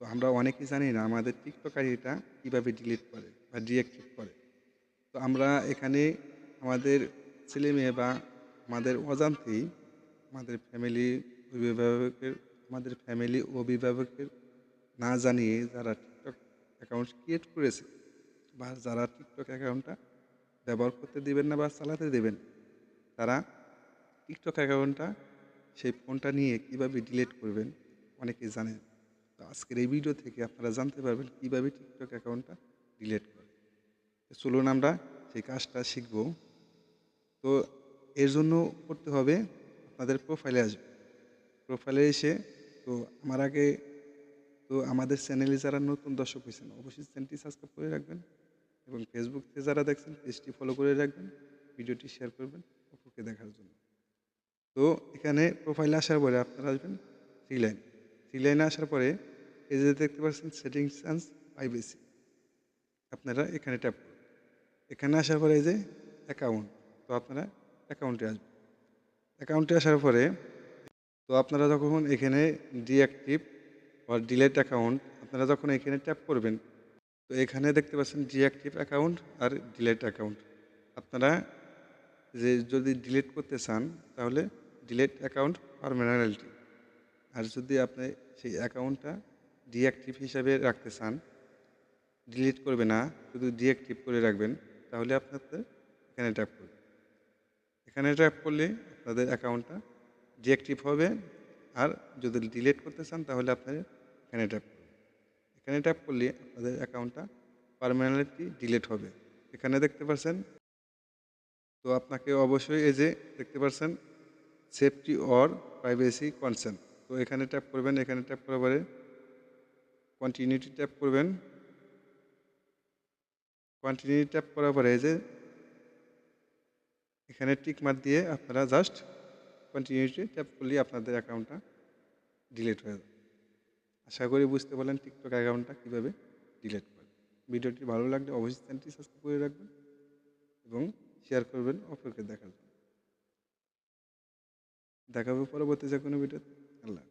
তো আমরা অনেকেই জানি না আমাদের টিকটক আইডিটা কীভাবে ডিলিট করে বা ডিঅ্যাক্টিভ করে। তো আমরা এখানে আমাদের ছেলে মেয়ে বা আমাদের অজান্তেই আমাদের ফ্যামিলি অভিভাবকের, আমাদের ফ্যামিলি অভিভাবকের না জানিয়ে যারা টিকটক অ্যাকাউন্ট ক্রিয়েট করেছে বা যারা টিকটক অ্যাকাউন্টটা ব্যবহার করতে দেবেন না বা চালাতে দেবেন, তারা টিকটক অ্যাকাউন্টটা সেই ফোনটা নিয়ে কীভাবে ডিলিট করবেন অনেকেই জানেন তো আজকের এই ভিডিও থেকে আপনারা জানতে পারবেন কীভাবে টিকটক অ্যাকাউন্টটা ডিলিট করে চলুন আমরা সেই কাজটা শিখব। তো এর জন্য করতে হবে, আপনাদের প্রোফাইলে আসবে। প্রোফাইলে এসে, তো আমার আগে, তো আমাদের চ্যানেলে যারা নতুন দর্শক হয়েছেন, অবশ্যই চ্যানেলটি সাবস্ক্রাইব করে রাখবেন এবং ফেসবুক থেকে যারা দেখছেন পেজটি ফলো করে রাখবেন ভিডিওটি শেয়ার করবেন অপরকে দেখার জন্য। তো এখানে প্রোফাইলে আসার পরে আপনারা আসবেন থ্রি লাইন থ্রি লাইনে আসার পরে এই যে দেখতে পাচ্ছেন সেটিংস অ্যান্ড প্রাইভেসি আপনারা এখানে ট্যাপ করুন। এখানে আসার পরে এই যে অ্যাকাউন্ট তো আপনারা অ্যাকাউন্টে আসবেন। অ্যাকাউন্টে আসার পরে, তো আপনারা যখন এখানে ডিঅ্যাক্টিভ বা ডিলেট অ্যাকাউন্ট আপনারা যখন এখানে ট্যাপ করবেন, তো এখানে দেখতে পাচ্ছেন ডিঅ্যাক্টিভ অ্যাকাউন্ট আর ডিলেট অ্যাকাউন্ট আপনারা যে যদি ডিলিট করতে চান, তাহলে ডিলেট অ্যাকাউন্ট পারমানেন্টলি আর যদি আপনি সেই অ্যাকাউন্টটা ডিঅ্যাক্টিভ হিসাবে রাখতে চান ডিলিট করবে না, শুধু ডিঅ্যাক্টিভ করে রাখবেন, তাহলে আপনাদের এখানে ট্যাপ করবে। এখানে ট্যাপ করলে আপনাদের অ্যাকাউন্টটা ডিঅ্যাক্টিভ হবে, আর যদি ডিলিট করতে চান, তাহলে আপনারা এখানে ট্যাপ করবেন এখানে ট্যাপ করলে আপনাদের অ্যাকাউন্টটা পারমানেন্টলি ডিলিট হবে। এখানে দেখতে পাচ্ছেন তো আপনাকে অবশ্যই এই যে দেখতে পাচ্ছেন সেফটি অর প্রাইভেসি কনসেন্ট তো এখানে ট্যাপ করবেন, এখানে ট্যাপ করার পরে কন্টিনিউটি ট্যাপ করবেন। কন্টিনিউ ট্যাপ করার পরে যে এখানে টিক মার দিয়ে আপনারা জাস্ট কন্টিনিউটি ট্যাপ করলে আপনাদের অ্যাকাউন্টটা ডিলিট হয়ে যাবে। আশা করি বুঝতে পারলেন টিকটক অ্যাকাউন্টটা কীভাবে ডিলিট করে। ভিডিওটি ভালো লাগলে অবশ্যই চ্যানেলটি সাবস্ক্রাইব করে রাখবেন এবং শেয়ার করবেন অপরকে দেখার জন্য। দেখাবে পরবর্তী যে কোনো ভিডিও আল্লাহ।